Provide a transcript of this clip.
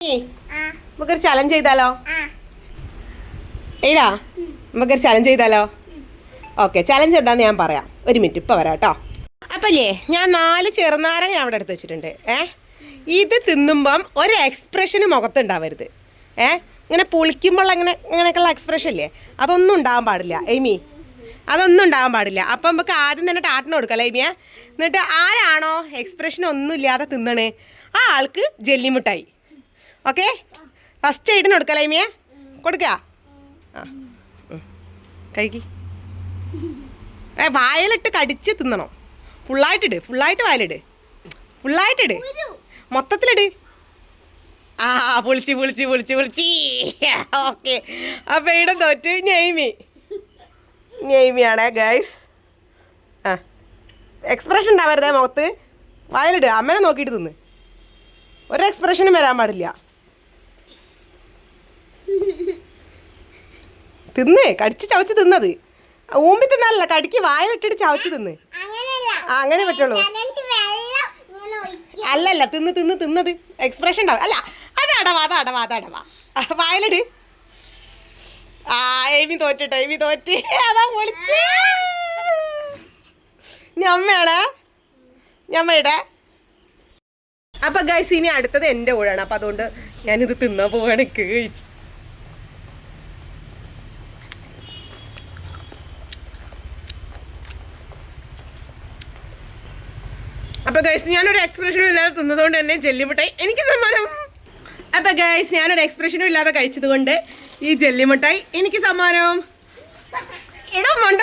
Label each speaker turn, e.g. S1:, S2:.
S1: നമുക്കൊരു ചലഞ്ച് ചെയ്താലോ? ഏടാ നമുക്കൊരു ചലഞ്ച് ചെയ്താലോ? ഓക്കെ ചലഞ്ച് എന്താന്ന് ഞാൻ പറയാം. ഒരു മിനിറ്റ് ഇപ്പം വരാം കേട്ടോ അപ്പല്ലേ ഞാൻ നാല് ചെറുനാരങ്ങ അവിടെ എടുത്ത് വെച്ചിട്ടുണ്ട്. ഏ? ഇത് തിന്നുമ്പം ഒരു എക്സ്പ്രഷന് മുഖത്തുണ്ടാവരുത്. ഏ? ഇങ്ങനെ പുളിക്കുമ്പോൾ അങ്ങനെ അങ്ങനെയൊക്കെയുള്ള എക്സ്പ്രഷൻ ഇല്ലേ? അതൊന്നും ഉണ്ടാവാൻ പാടില്ല എമി അതൊന്നും ഉണ്ടാവാൻ പാടില്ല. അപ്പം നമുക്ക് ആദ്യം തന്നെ ടാട്ടിന് കൊടുക്കാം എമിയെ എന്നിട്ട് ആരാണോ എക്സ്പ്രഷൻ ഒന്നും ഇല്ലാതെ തിന്നണേ? ആ ആൾക്ക് ജെല്ലിമുട്ടായി. ഓക്കെ? ഫസ്റ്റ് എയ്ഡിന് കൊടുക്കാം ലൈമിയെ കൊടുക്കുക ആ. കഴിക്കി ഏ വായലിട്ട് കടിച്ച് തിന്നണം. ഫുള്ളായിട്ടിട് ഫുള്ളായിട്ട് വായലിട്. ഫുള്ളായിട്ടിട് മൊത്തത്തിലിട്. ആ പൊളിച്ച് പൊളിച്ച് പൊളിച്ച് പൊളിച്ച്. ഓക്കെ. അപ്പം ഇവിടെ തോറ്റ്. നെയ്മി നെയ്മിയാണേ ഗൈസ് ആ. എക്സ്പ്രഷൻ ഉണ്ടാവരുതേ മുഖത്ത്. വായലിട്. അമ്മനെ നോക്കിയിട്ട് തിന്ന്. ഒരു എക്സ്പ്രഷനും വരാൻ പാടില്ല. തിന്ന് കടിച്ച് ചവച്ച് തിന്നത്. ഊമ്പി തിന്നാലല്ല കടിക്ക് വായിലിട്ടിട്ട് ചവച്ച് തിന്ന്. അങ്ങനെ പറ്റുള്ളൂ. അല്ലല്ല തിന്ന് തിന്ന് തിന്നത് എക്സ്പ്രഷൻ ഉണ്ടാവും. അല്ല അത് അടവാ അത് അടവാ അത് അടവാ. ആ, വായലിട്. ആ എമി തോറ്റിട്ടോ എമി തോറ്റ്. അതാ പൊളിച്ച്. ഞമ്മയാണ് ഞമ്മയുടെ അപ്പൊ ഗൈസ് ഇനി അടുത്തത് എന്റെ ഊഴാണ്. അപ്പൊ അതുകൊണ്ട് ഞാനിത് തിന്നാ പോവാണ്. കഴിച്ച് അപ്പൊ ഗൈസ് ഞാനൊരു എക്സ്പ്രഷനും ഇല്ലാതെ തിന്നതുകൊണ്ട് തന്നെ ജെല്ലിമിഠായി എനിക്ക് സമ്മാനം. അപ്പൊ ഗൈസ് ഞാനൊരു എക്സ്പ്രഷനും ഇല്ലാതെ കഴിച്ചത് കൊണ്ട് ഈ ജെല്ലിമിഠായി എനിക്ക് സമ്മാനം. എടോ മണ്ട